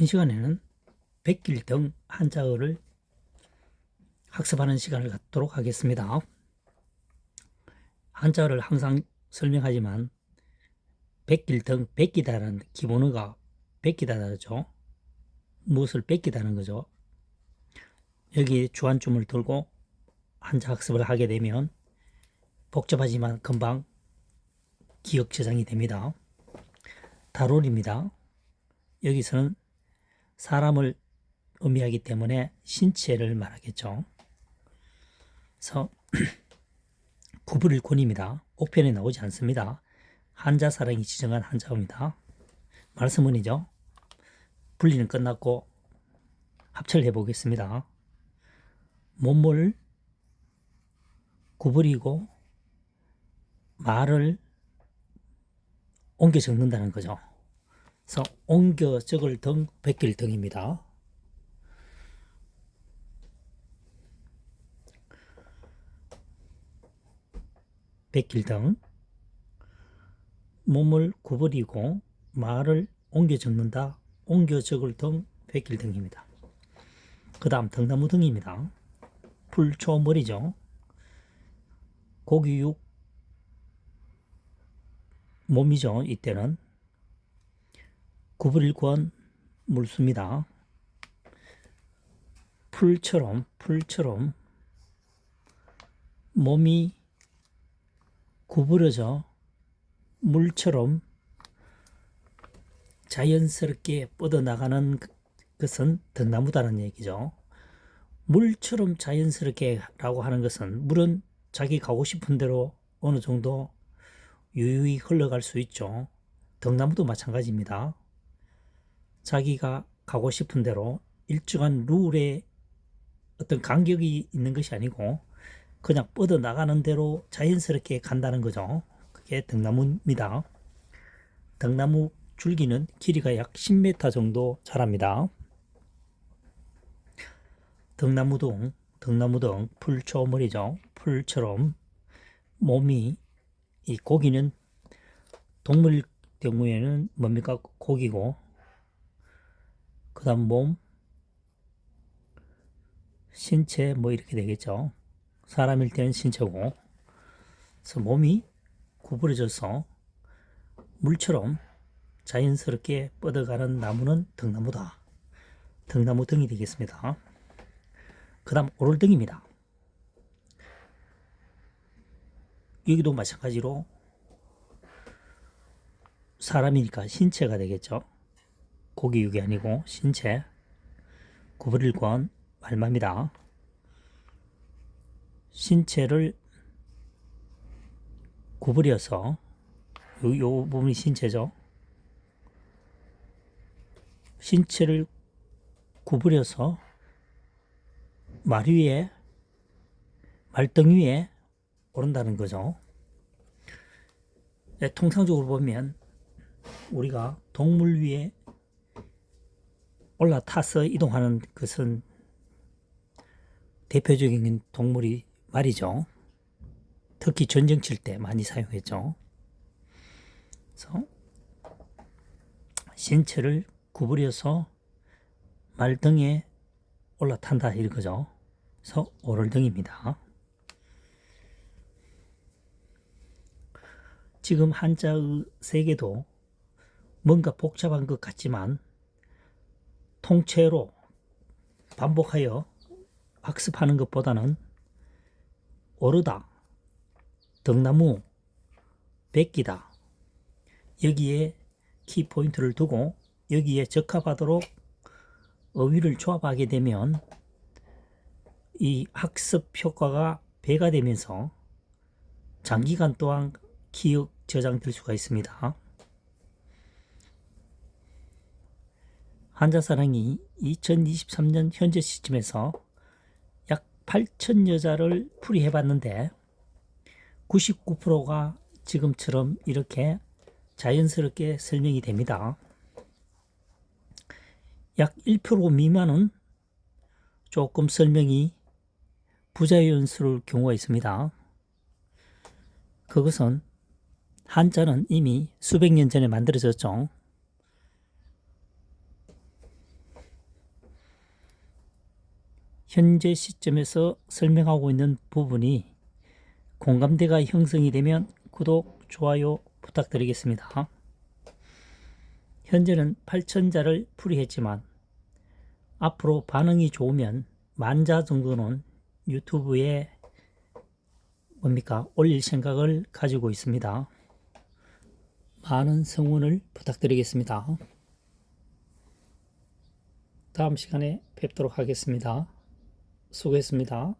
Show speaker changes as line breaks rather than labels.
이번 시간에는 백길 등 한자어를 학습하는 시간을 갖도록 하겠습니다. 한자어를 항상 설명하지만 백길 등 뺏기다라는 기본어가 뺏기다죠. 무엇을 뺏기다는 거죠. 여기 주안점을 들고 한자 학습을 하게 되면 복잡하지만 금방 기억 저장이 됩니다. 다롤입니다. 여기서는 사람을 의미하기 때문에 신체를 말하겠죠. 그래서 구부릴 권입니다. 옥편에 나오지 않습니다. 한자사랑이 지정한 한자어입니다. 말씀은이죠. 분리는 끝났고 합체를 해보겠습니다. 몸을 구부리고 말을 옮겨 적는다는 거죠. 그래서 옮겨 적을 등 베낄 등입니다. 베낄 등 몸을 구부리고 말을 옮겨 적는다. 옮겨 적을 등 베낄 등입니다. 그 다음 등나무 등입니다. 풀초머리죠. 고기육 몸이죠. 이때는 구부릴권 물수입니다. 풀처럼 풀처럼 몸이 구부러져 물처럼 자연스럽게 뻗어나가는 것은 등나무다는 얘기죠. 물처럼 자연스럽게 라고 하는 것은 물은 자기 가고 싶은 대로 어느 정도 유유히 흘러갈 수 있죠. 등나무도 마찬가지입니다. 자기가 가고 싶은 대로 일정한 룰에 어떤 간격이 있는 것이 아니고 그냥 뻗어 나가는 대로 자연스럽게 간다는 거죠. 그게 등나무입니다. 등나무 줄기는 길이가 약 10m 정도 자랍니다. 등나무등, 등나무등 풀초머리죠. 풀처럼 몸이 이 고기는 동물 경우에는 뭡니까 고기고 그 다음 몸 신체 뭐 이렇게 되겠죠. 사람일 때는 신체고. 그래서 몸이 구부러져서 물처럼 자연스럽게 뻗어가는 나무는 등나무다. 등나무 등이 되겠습니다. 그 다음 오롤등입니다. 여기도 마찬가지로 사람이니까 신체가 되겠죠. 고기육이 아니고 신체. 구부릴 권 말마입니다. 신체를 구부려서 요, 요 부분이 신체죠. 신체를 구부려서 말 위에 말등 위에 오른다는 거죠. 네, 통상적으로 보면 우리가 동물 위에 올라타서 이동하는 것은 대표적인 동물이 말이죠. 특히 전쟁 칠 때 많이 사용했죠. 그래서 신체를 구부려서 말등에 올라탄다 이거죠. 그래서 오를등입니다. 지금 한자의 세계도 뭔가 복잡한 것 같지만 통째로 반복하여 학습하는 것보다는 오르다, 등나무, 뺏기다 여기에 키포인트를 두고 여기에 적합하도록 어휘를 조합하게 되면 이 학습 효과가 배가 되면서 장기간 동안 기억 저장될 수가 있습니다. 한자사랑이 2023년 현재 시점에서 약 8천 여자를 풀이해 봤는데 99%가 지금처럼 이렇게 자연스럽게 설명이 됩니다. 약 1% 미만은 조금 설명이 부자연스러울 경우가 있습니다. 그것은 한자는 이미 수백 년 전에 만들어졌죠. 현재 시점에서 설명하고 있는 부분이 공감대가 형성이 되면 구독, 좋아요 부탁드리겠습니다. 현재는 8천자를 풀이했지만 앞으로 반응이 좋으면 만자 정도는 유튜브에 뭡니까 올릴 생각을 가지고 있습니다. 많은 성원을 부탁드리겠습니다. 다음 시간에 뵙도록 하겠습니다. 수고했습니다.